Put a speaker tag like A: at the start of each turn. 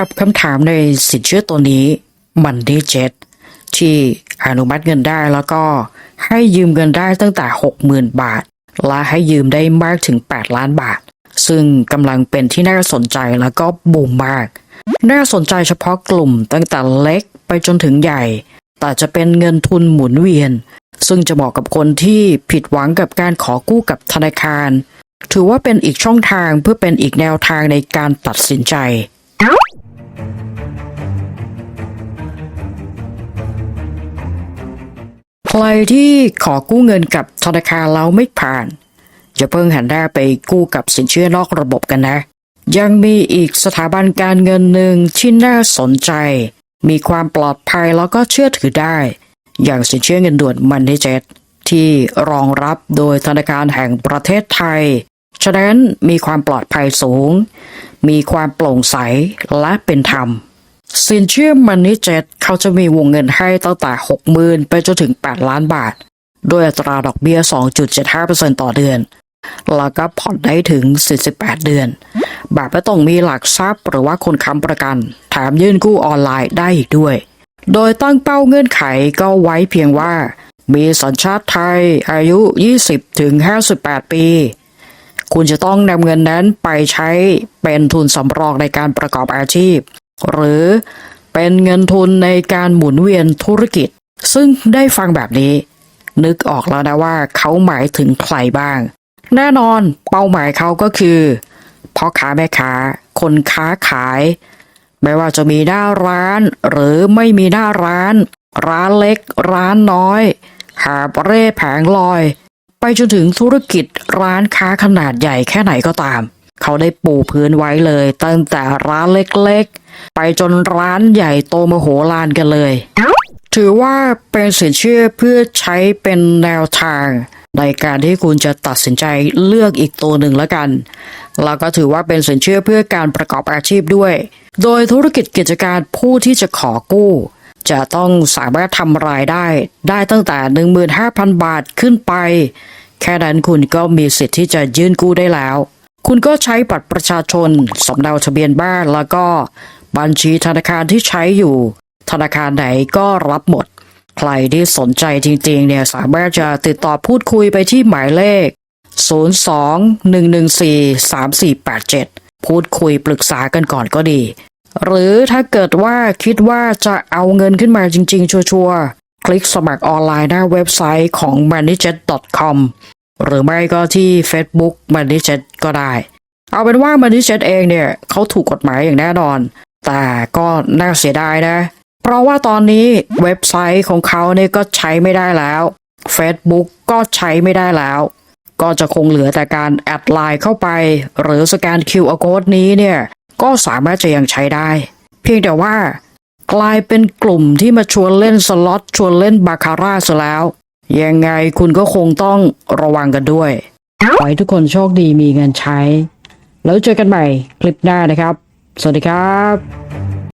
A: กับคำถามในสินเชื่อตัวนี้มันดีเจ็ดที่อนุมัติเงินได้แล้วก็ให้ยืมเงินได้ตั้งแต่ 60,000 บาท และให้ยืมได้มากถึง 8 ล้านบาท ซึ่งกำลังเป็นที่น่าสนใจแล้วก็บูมมาก น่าสนใจเฉพาะกลุ่มตั้งแต่เล็กไปจนถึงใหญ่ แต่จะเป็นเงินทุนหมุนเวียน ซึ่งจะเหมาะกับคนที่ผิดหวังกับการขอกู้กับธนาคาร ถือว่าเป็นอีกช่องทางเพื่อเป็นอีกแนวทางในการตัดสินใจ รที่ขอกู้เงินกับธนาคารแล้วไม่ผ่านอย่าเพิ่งหันหน้าไปกู้กับสินเชื่อนอกระบบกันนะ ยังมีอีกสถาบันการเงินหนึ่งที่น่าสนใจ มีความปลอดภัยแล้วก็เชื่อถือได้ อย่างสินเชื่อเงินด่วนมันนี่เจ็ดที่รองรับโดยธนาคารแห่งประเทศไทย ฉะนั้นมีความปลอดภัยสูง มีความโปร่งใสและเป็นธรรม สินเชื่อมันนี่เจ็ดเขาจะมีวงเงินให้ตั้งแต่ 60,000 ไปจนถึง 8 ล้านบาท โดยอัตราดอกเบี้ย 2.75%ต่อเดือน แล้วก็ผ่อนได้ถึง 48 เดือน แบบไม่ต้องมีหลักทรัพย์หรือว่าคนค้ำประกัน แถมยื่นกู้ออนไลน์ได้อีกด้วย โดยตั้งเป้าเงื่อนไขก็ไว้เพียงว่า มีสัญชาติไทยอายุ 20ถึง58 ปี คุณจะต้องนำเงินนั้นไปใช้เป็นทุนสำรองในการประกอบอาชีพ หรือเป็นเงินทุนในการหมุนเวียนธุรกิจ ซึ่งได้ฟังแบบนี้ นึกออกแล้วนะว่าเขาหมายถึงใครบ้าง แน่นอนเป้าหมายเขาก็คือพ่อค้าแม่ค้า คนค้าขาย ไม่ว่าจะมีหน้าร้านหรือไม่มีหน้าร้าน ร้านเล็ก ร้านน้อย หาบเร่แผงลอย ไปจนถึงธุรกิจร้านค้าขนาดใหญ่แค่ไหนก็ตาม เขาได้ปูพื้นไว้เลย ตั้งแต่ร้านเล็ก ไปจนร้านใหญ่โตมโหฬารกันเลย ถือว่าเป็นสินเชื่อเพื่อใช้เป็นแนวทาง ในการที่คุณจะตัดสินใจเลือกอีกตัวหนึ่งแล้วกัน แล้วก็ถือว่าเป็นสินเชื่อเพื่อการประกอบอาชีพด้วย โดยธุรกิจกิจการผู้ที่จะขอกู้ จะต้องสามารถทำรายได้ ได้ตั้งแต่ 15,000 บาทขึ้นไป แค่นั้นคุณก็มีสิทธิ์ที่จะยื่นกู้ได้แล้ว คุณก็ใช้บัตรประชาชนสำเนาทะเบียนบ้านแล้วก็ บัญชีธนาคารที่ใช้อยู่ ธนาคารไหนก็รับหมด ใครที่สนใจจริงๆเนี่ยสามารถจะติดต่อพูดคุยไปที่หมายเลข 02-114-3487 พูดคุยปรึกษากันก่อนก็ดี หรือถ้าเกิดว่าคิดว่าจะเอาเงินขึ้นมาจริง ๆ ชัวร์ๆ คลิกสมัครออนไลน์หน้าเว็บไซต์ของ moneyjet.com หรือไม่ก็ที่ Facebook moneyjet ก็ได้ เอาเป็นว่า moneyjet เองเนี่ยเขาถูกกฎหมายอย่างแน่นอน แต่ก็น่าเสียดายนะ เพราะว่าตอนนี้เว็บไซต์ของเขาเนี่ยก็ใช้ไม่ได้แล้ว Facebook ก็ใช้ไม่ได้แล้ว ก็จะคงเหลือแต่การแอดไลน์เข้าไป หรือสแกน QR code นี้เนี่ย ก็สามารถจะยังใช้ได้ เพียงแต่ว่ากลายเป็นกลุ่มที่มาชวนเล่นสล็อตชวนเล่นบาคาร่าซะแล้ว ยังไงคุณก็คงต้องระวังกันด้วย ขอให้ทุกคนโชคดีมีเงินใช้ แล้วเจอกันใหม่คลิปหน้านะครับ สวัสดีครับ